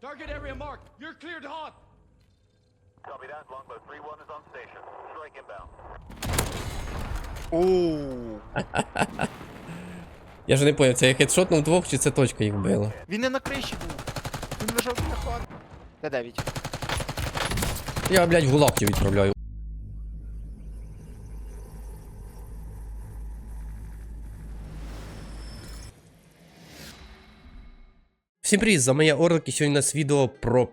Target area marked. You're cleared hot. Copy that. Longbow 3-1 is on station. Strike inbound. Оу. Я ж не поняв, це я хедшотнув двох, чи це точка їх вбила? Він не на криші був. Він лежав на хати. Де 9? Я, блядь, в тебе відправляю. Всім привіт, за моє орлики сьогодні у нас відео про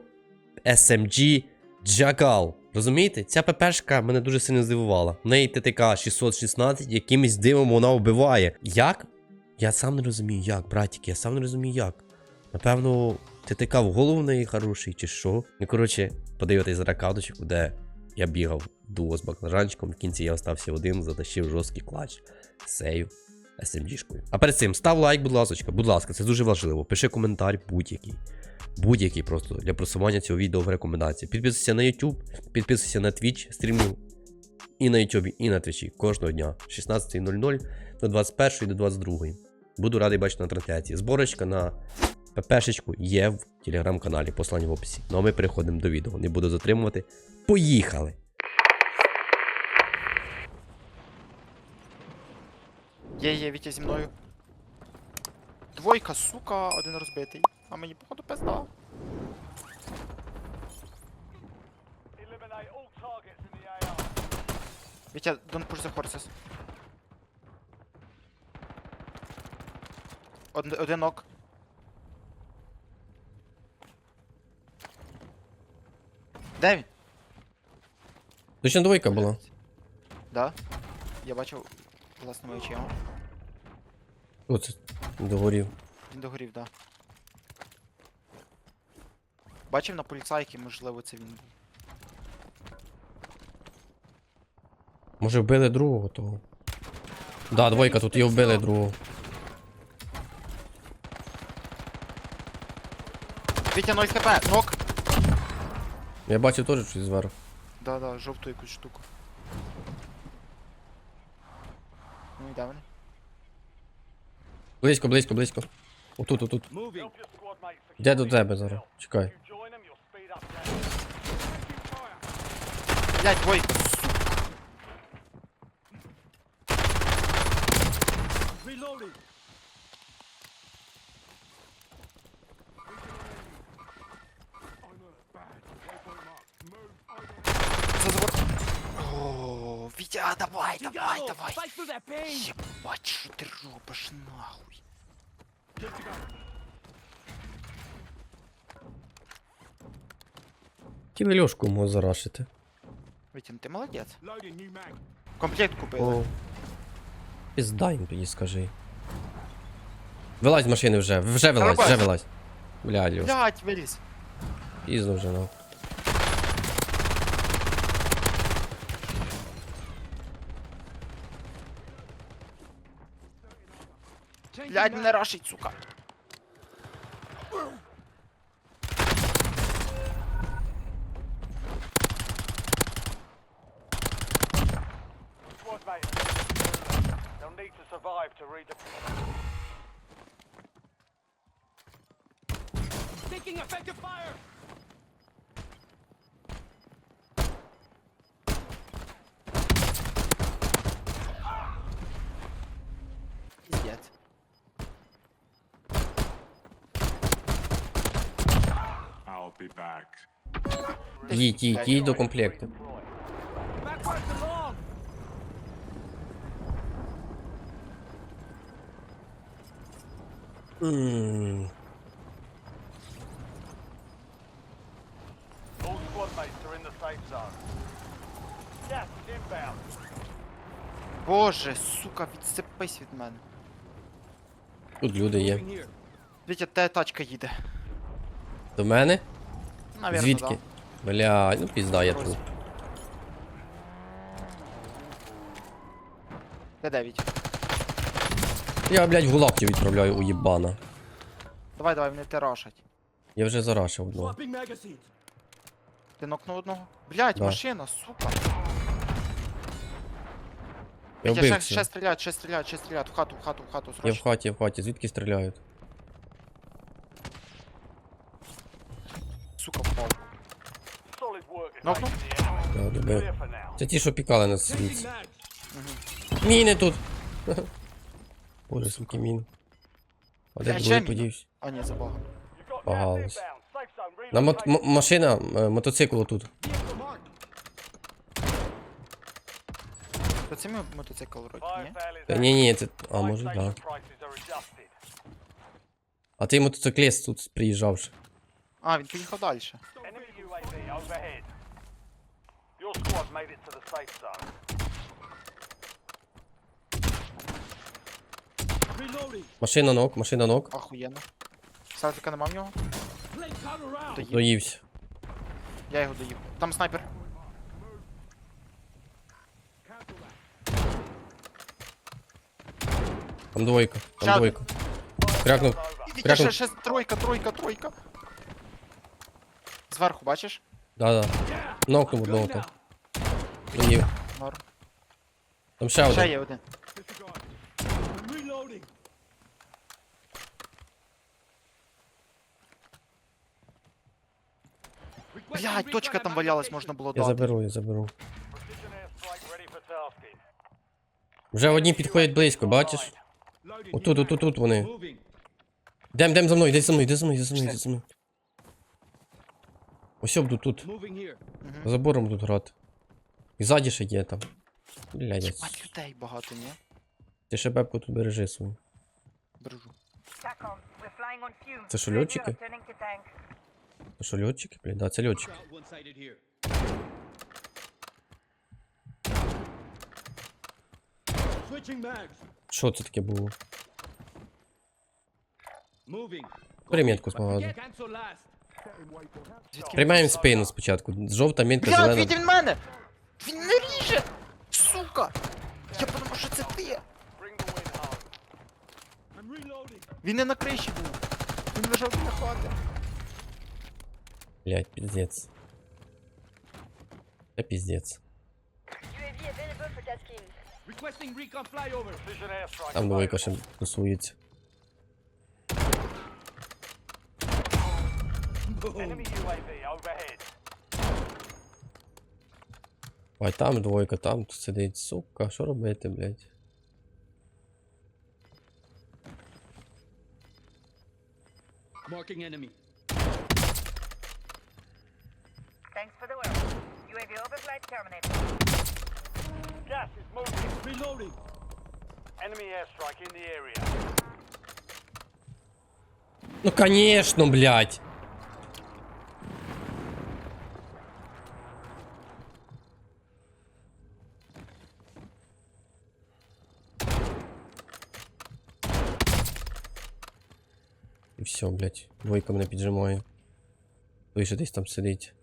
SMG Jackal. Розумієте? Ця ППшка мене дуже сильно здивувала. В неї ТТК 616, якимось дивом вона вбиває. Як? Я сам не розумію, як, братики, я сам не розумію, як. Напевно, ТТК в голову в неї хороший, чи що. Ну, коротше, подивитись зараз кадочок, де я бігав дуо з баклажанчиком, в кінці я остався один, затащив жорсткий клач сею SMG-шкою. А перед цим став лайк, будь ласка, будь ласка, це дуже важливо. Пиши коментар будь-який. Будь-який просто для просування цього відео в рекомендації. Підписуйся на YouTube, підписуйся на Twitch, стрімлю і на YouTube, і на Twitch кожного дня з 16.00 до 21 до 22. Буду радий бачити на трансляції. Зборочка на ППшечку є в телеграм-каналі, послання в описі. Ну а ми переходимо до відео. Не буду затримувати. Поїхали! Є, є, Вітя зі мною. Двойка, сука, один розбитий. А мені походу пизда. Вітя, don't push the horses. Один, один нок. Де він? Точно двойка була. Да. Я бачив власними очима. Оце догорів. Він догорів, да. Бачив на поліцайки, можливо, це він був. Може вбили другого того. Да, двойка, тут його вбили другого. Вітя 0 хп, нок! Я бачив теж щось зверху. Да, да, жовту якусь штуку. Ну і де вони? Близько, близько, близько. Отут, отут. Де до тебе зараз? Чекай. Блять, двойка, сука. Reloading. Це завод. О, Вітя, давай, давай, давай. Єбать, що ти робиш нахуй? Хотіли льошку мого зарашити. Вітя, ти молодець. Loading new mag. Комплект купили. О. Піздай їм тоді скажи. Вилазь з машини вже, вже вилазь, вже вилазь. Бля, Льош, Блять, виліз. пізно вже ну. Mag. мене рашить, сука. They'll need to survive to redeploy. Taking effective fire. Піздець. Їдь, їдь, їдь до комплекту. Backwards All squad mates are in the safe zone. Gas is inbound. Боже, сука, відсипись від мене. Тут люди є. Вітя, те тачка їде. До мене? Навірно, Звідки? Бля, ну пізда, я тут. Де 9? Я, блядь, в гулаг тебе відправляю, уєбана. Давай, давай, вони те рашать. Я вже зарашив одного. Ти нокнув одного? Блять, Да. машина, сука. Я Вітя, ще, вбив ще цього. стріляють, ще стріляють, ще стріляють. В хату, в хату, в хату, Я в срочно. хаті, я в хаті. Звідки стріляють? Да, добив. Clear for now. Це ті, що пікали нас звідси. Міни тут. Боже, суки, міни. А де другий подівся? А ні. Safe zone На мот- машина, е, мотоцикл тут. То це мій мотоцикл вроді, ні? Та ні, ні, це. А, може, так. adjusted. А цей мотоцикліст тут приїжджав ще. А, він поїхав далі. Enemy UAV overhead. Your squad made it to the safe zone. Reloading. Машина ног, машина ног. Ахуєнно. Селфіка нема в нього? Play counter round. Доїв. Доївся. Я його доїв. Там снайпер. Там двойка, Ще там двойка. Крякнув. Вітя, Крякнув. ще, ще тройка, тройка, тройка. Зверху, бачиш? Да-да. Нокнув одного там. now. Норм. Там ще Ще один. є один. Блядь, точка там валялась, можна було Я дати. заберу, я заберу. Вже одні підходять близько, бачиш? Отут, отут, тут вони. Дем, дем за мною, йди за мною, йди за мною, йди за мною, йди за мною. Ось буду тут. Забором тут грати. І ззаді ще є там. Блядь. Єбать, людей багато, ні? ти ще бебку тут бережи свою. Бережу. Це що, льотчики? То що, льотчики, блядь? Да, це льотчики. Що це таке було? Примітку з магазу. Cancel last. Звідки? Приймаємо спину спочатку. Жовта мітка, Блядь, зелена. Вітя, він мене! Він не ріже! Сука! Я подумав, що це ти! Bring the win home. I'm reloading. Він не на криші був. Він лежав біля хати. Блядь, піздець. Це піздець. UAV available for tasking. Requesting recon flyover. Precision airstrike Там двойка ще available. тусується. Enemy UAV overhead. Ай, там двойка, там тут сидить, сука, що робити, блядь? Marking enemy. Thanks for the work. UAV overflight terminated. Gas is moving. Reloading. Enemy airstrike in the area. Ну конечно, блядь! все, блядь, двойка мене піджимає. Той ще десь там сидить.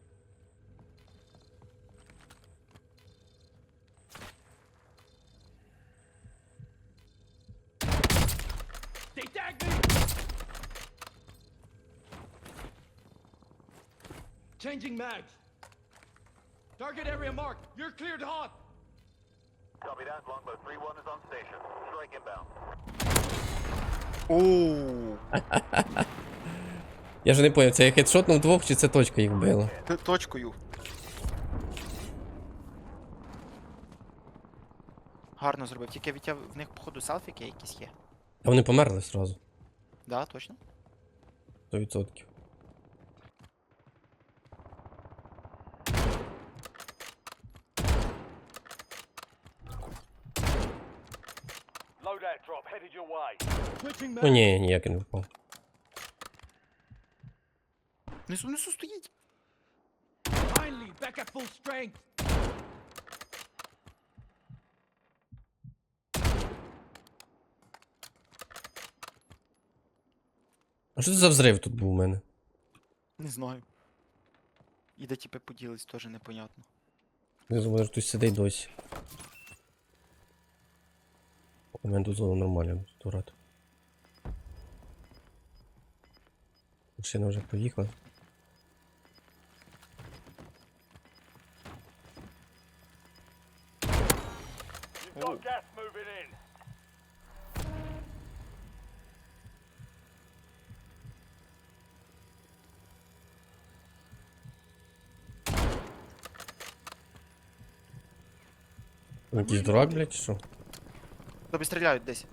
They tagged me. Changing mags. Target area marked. You're cleared hot. Copy that. Longbow 3-1 is on station. Strike inbound. Оу. Я ж не поняв, це я хедшотнув двох чи це точка їх била? Т- Точкою. Гарно зробив, тільки Вітя в них, походу, селфіки якісь є. Та вони померли сразу. Да, точно? 100%. Loadout drop headed your way. Switching Ну ні, ніяк не впав. Несу, несу стоїть. Finally, back at full strength. А що це за взрив тут був у мене? Не знаю. І де типи поділись, теж непонятно. Знизу може хтось сидить досі. У мене тут зона нормально, тут рад. Машина вже поїхала. You've got gas moving in. Якийсь дурак, блядь, чи що? Тобі стріляють десь.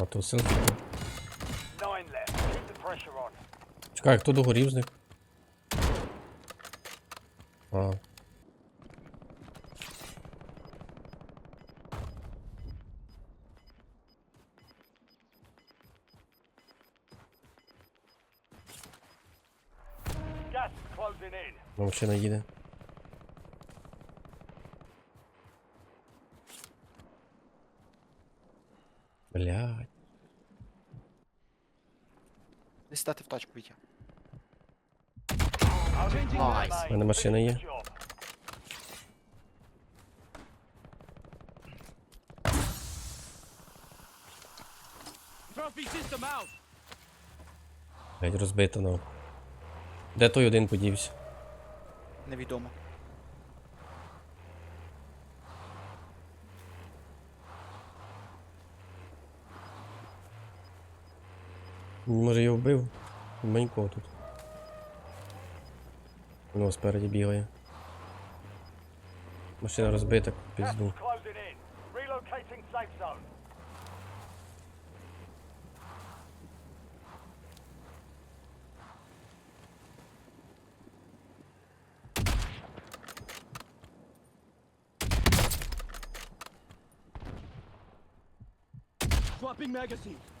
А, то син. Nine left. Keep the pressure on. Чекай, хто догорів з них? А. Gas is closing in. Машина їде. Блядь. Десь стати в тачку Вітя. Mags. У мене машина є. Блядь, розбито ну. Де той один подівся? Невідомо. Може його вбив? Манько тут. Ну, спереді бігає. Машина розбита, пізду. Swapping magazine.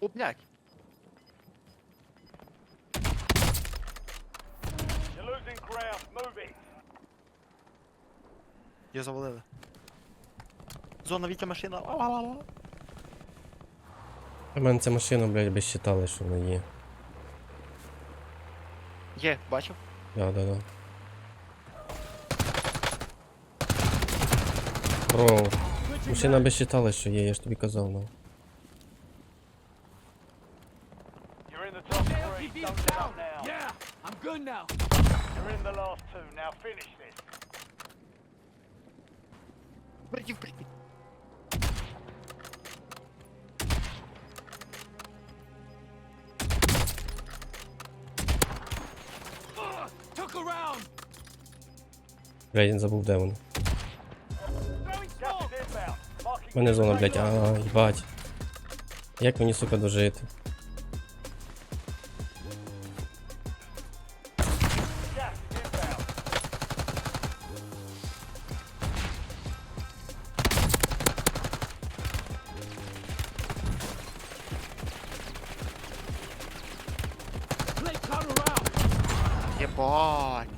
О, блядь. You're losing ground. Moving. Його завалили. Зона Вітя машина. Ла-ла-ла-ла. У мене ця машина, блядь, без считали, що вона є. Є, бачив? Да, да, да. Бро, машина без считали, що є, я ж тобі казав, ну. You're in the top three. LTV Don't is let down. up now. Yeah, I'm good now. You're in the last two. Now finish this. A round. Блядь, він забув, де. Marking У мене зона, блядь, а, їбать. Як мені, сука, дожити? Єбать.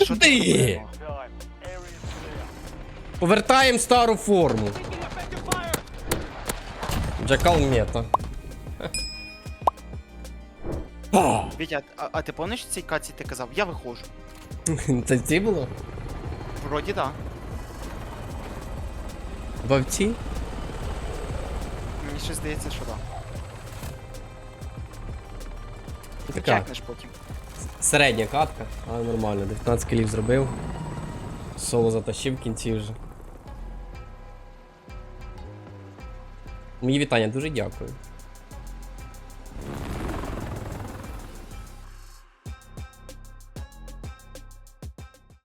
Що Ти! Повертаємо стару форму. Джакал мета. Вітя, а, а ти пам'ятаєш цій каці ти казав? Я виходжу. Це ці було? Вроді да. Вовці? Мені ще здається, що да. Ти Така. чекнеш потім. Середня катка, але нормально. 19 кілів зробив. Соло затащив в кінці вже. Мої вітання, дуже дякую.